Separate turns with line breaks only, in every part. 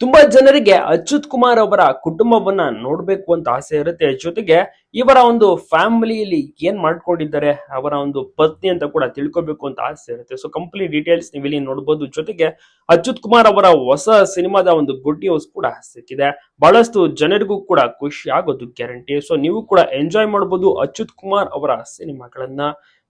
ತುಂಬಾ ಜನರಿಗೆ ಅಚ್ಯುತ್ ಕುಮಾರ್ ಅವರ ಕುಟುಂಬವನ್ನ ನೋಡ್ಬೇಕು ಅಂತ ಆಸೆ ಇರುತ್ತೆ. ಜೊತೆಗೆ ಇವರ ಒಂದು ಫ್ಯಾಮಿಲಿಯಲ್ಲಿ ಏನ್ ಮಾಡ್ಕೊಂಡಿದ್ದಾರೆ, ಅವರ ಒಂದು ಪತ್ನಿ ಅಂತ ಕೂಡ ತಿಳ್ಕೊಬೇಕು ಅಂತ ಆಸೆ ಇರುತ್ತೆ. ಸೊ ಕಂಪ್ಲೀಟ್ ಡೀಟೇಲ್ಸ್ ನೀವು ಇಲ್ಲಿ ನೋಡಬಹುದು ಜೊತೆಗೆ ಅಚ್ಯುತ್ ಕುಮಾರ್ ಅವರ ಹೊಸ ಸಿನಿಮಾದ ಒಂದು ಗುಡ್ ನ್ಯೂಸ್ ಕೂಡ ಸಿಕ್ಕಿದೆ. ಬಹಳಷ್ಟು ಜನರಿಗೂ ಕೂಡ ಖುಷಿ ಆಗೋದು ಗ್ಯಾರಂಟಿ ಸೊ ನೀವು ಕೂಡ ಎಂಜಾಯ್ ಮಾಡಬಹುದು ಅಚ್ಯುತ್ ಕುಮಾರ್ ಅವರ ಸಿನಿಮಾಗಳನ್ನ.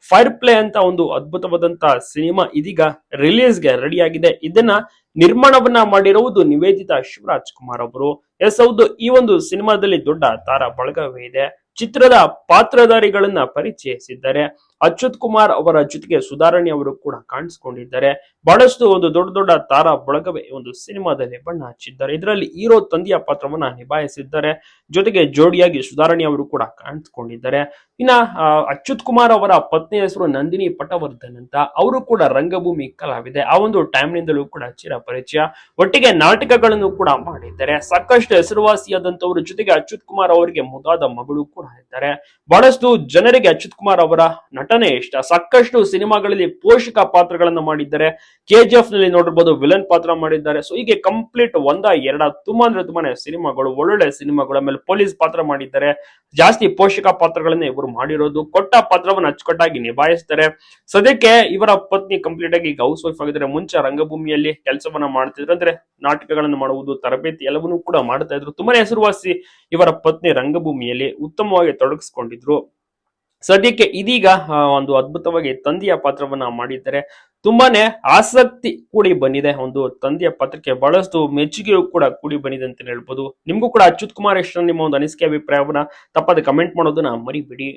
ಫೈರ್ ಪ್ಲೇ ಅಂತ ಒಂದು ಅದ್ಭುತವಾದಂತ ಸಿನಿಮಾ ಇದೀಗ ರಿಲೀಸ್ಗೆ ರೆಡಿ ಆಗಿದೆ. ಇದನ್ನ ನಿರ್ಮಾಣವನ್ನ ಮಾಡಿರುವುದು ನಿವೇದಿತಾ ಶಿವರಾಜ್ ಕುಮಾರ್ ಅವರು. ಎಸ್ ಹೌದು ಈ ಒಂದು ಸಿನಿಮಾದಲ್ಲಿ ದೊಡ್ಡ ತಾರಾ ಬಳಗವೇ ಇದೆ. ಚಿತ್ರದ ಪಾತ್ರಧಾರಿಗಳನ್ನ ಪರಿಚಯಿಸಿದ್ದಾರೆ. ಅಚ್ಯುತ್ ಕುಮಾರ್ ಅವರ ಜೊತೆಗೆ ಸುಧಾರಣೆ ಅವರು ಕೂಡ ಕಾಣಿಸ್ಕೊಂಡಿದ್ದಾರೆ. ಬಹಳಷ್ಟು ಒಂದು ದೊಡ್ಡ ದೊಡ್ಡ ತಾರಾ ಬಳಗವೇ ಒಂದು ಸಿನಿಮಾದಲ್ಲಿ ಬಣ್ಣ ಹಚ್ಚಿದ್ದಾರೆ. ಇದರಲ್ಲಿ ಹೀರೋ ತಂದೆಯ ಪಾತ್ರವನ್ನ ನಿಭಾಯಿಸಿದ್ದಾರೆ. ಜೊತೆಗೆ ಜೋಡಿಯಾಗಿ ಸುಧಾರಣೆ ಅವರು ಕೂಡ ಕಾಣಿಸಿಕೊಂಡಿದ್ದಾರೆ. ಇನ್ನ ಅಚ್ಯುತ್ ಕುಮಾರ್ ಅವರ ಪತ್ನಿ ಹೆಸರು ನಂದಿನಿ ಪಟವರ್ಧನ್ ಅಂತ ಅವರು ಕೂಡ ರಂಗಭೂಮಿ ಕಲಾವಿದೆ. ಆ ಒಂದು ಟೈಮ್ ನಿಂದಲೂ ಕೂಡ ಚಿರ ಪರಿಚಯ. ಒಟ್ಟಿಗೆ ನಾಟಕಗಳನ್ನು ಕೂಡ ಮಾಡಿದ್ದಾರೆ. ಸಾಕಷ್ಟು ಹೆಸರುವಾಸಿಯಾದಂತವರು ಜೊತೆಗೆ ಅಚ್ಯುತ್ ಕುಮಾರ್ ಅವರಿಗೆ ಮುದಾದ ಮಗಳು ಕೂಡ ಇದ್ದಾರೆ. ಬಹಳಷ್ಟು ಜನರಿಗೆ ಅಚ್ಯುತ್ ಕುಮಾರ್ ಅವರ ನಟನೆ ಇಷ್ಟ. ಸಾಕಷ್ಟು ಸಿನಿಮಾಗಳಲ್ಲಿ ಪೋಷಕ ಪಾತ್ರಗಳನ್ನು ಮಾಡಿದ್ದಾರೆ. ಕೆಜಿಎಫ್ನಲ್ಲಿ ನೋಡಿರ್ಬೋದು ವಿಲನ್ ಪಾತ್ರ ಮಾಡಿದ್ದಾರೆ. ಸೊ ಹೀಗೆ ಕಂಪ್ಲೀಟ್ ಒಂದ, ಎರಡ, ತುಂಬಾ ಅಂದ್ರೆ ತುಂಬಾನೇ ಸಿನಿಮಾಗಳು, ಒಳ್ಳೊಳ್ಳೆ ಸಿನಿಮಾಗಳು ಆಮೇಲೆ ಪೊಲೀಸ್ ಪಾತ್ರ ಮಾಡಿದ್ದಾರೆ. ಜಾಸ್ತಿ ಪೋಷಕ ಪಾತ್ರಗಳನ್ನ ಇವರು ಮಾಡಿರೋದು. ಕೊಟ್ಟ ಪಾತ್ರವನ್ನು ಅಚ್ಚುಕಟ್ಟಾಗಿ ನಿಭಾಯಿಸ್ತಾರೆ. ಸದ್ಯಕ್ಕೆ ಇವರ ಪತ್ನಿ ಕಂಪ್ಲೀಟ್ ಆಗಿ ಈಗ ಹೌಸ್ ವೈಫ್ ಆಗಿದ್ದಾರೆ. ಮುಂಚೆ ರಂಗಭೂಮಿಯಲ್ಲಿ ಕೆಲಸವನ್ನ ಮಾಡ್ತಿದ್ರು. ಅಂದ್ರೆ ನಾಟಕಗಳನ್ನು ಮಾಡುವುದು, ತರಬೇತಿ ಎಲ್ಲವನ್ನೂ ಕೂಡ ಮಾಡ್ತಾ ಇದ್ರು. ತುಂಬಾನೇ ಹೆಸರುವಾಸಿ ಇವರ ಪತ್ನಿ ರಂಗಭೂಮಿಯಲ್ಲಿ ಉತ್ತಮವಾಗಿ ತೊಡಗಿಸ್ಕೊಂಡಿದ್ರು. ಸದ್ಯಕ್ಕೆ ಇದೀಗ ಒಂದು ಅದ್ಭುತವಾಗಿ ತಂದೆಯ ಪಾತ್ರವನ್ನ ಮಾಡಿದ್ದಾರೆ. ತುಂಬಾನೇ ಆಸಕ್ತಿ ಕೂಡಿ ಬಂದಿದೆ. ಒಂದು ತಂದೆಯ ಪಾತ್ರಕ್ಕೆ ಬಹಳಷ್ಟು ಮೆಚ್ಚುಗೆಯೂ ಕೂಡ ಕೂಡಿ ಬಂದಿದೆ ಅಂತ ಹೇಳ್ಬೋದು. ನಿಮ್ಗೂ ಕೂಡ ಅಚ್ಯುತ್ ಕುಮಾರ್ ಎಷ್ಟು ನಿಮ್ಮ ಒಂದು ಅನಿಸಿಕೆ ಅಭಿಪ್ರಾಯವನ್ನ ತಪ್ಪದೆ ಕಮೆಂಟ್ ಮಾಡೋದನ್ನ ಮರಿಬೇಡಿ.